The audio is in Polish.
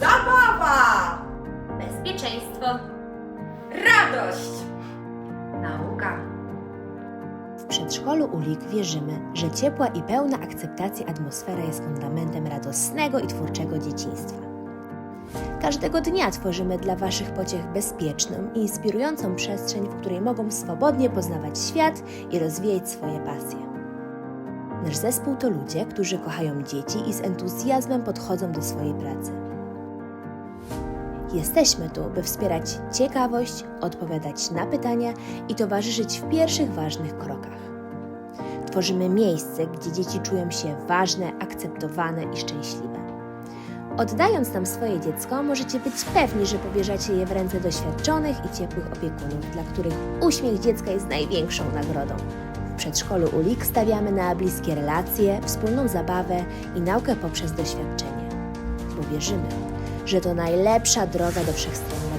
Zabawa! Bezpieczeństwo. Radość! Nauka. W przedszkolu ULIK wierzymy, że ciepła i pełna akceptacji atmosfera jest fundamentem radosnego i twórczego dzieciństwa. Każdego dnia tworzymy dla Waszych pociech bezpieczną i inspirującą przestrzeń, w której mogą swobodnie poznawać świat i rozwijać swoje pasje. Nasz zespół to ludzie, którzy kochają dzieci i z entuzjazmem podchodzą do swojej pracy. Jesteśmy tu, by wspierać ciekawość, odpowiadać na pytania i towarzyszyć w pierwszych ważnych krokach. Tworzymy miejsce, gdzie dzieci czują się ważne, akceptowane i szczęśliwe. Oddając nam swoje dziecko, możecie być pewni, że powierzacie je w ręce doświadczonych i ciepłych opiekunów, dla których uśmiech dziecka jest największą nagrodą. W przedszkolu ULIK stawiamy na bliskie relacje, wspólną zabawę i naukę poprzez doświadczenie, bo wierzymy, że to najlepsza droga do wszechstronnego rozwoju.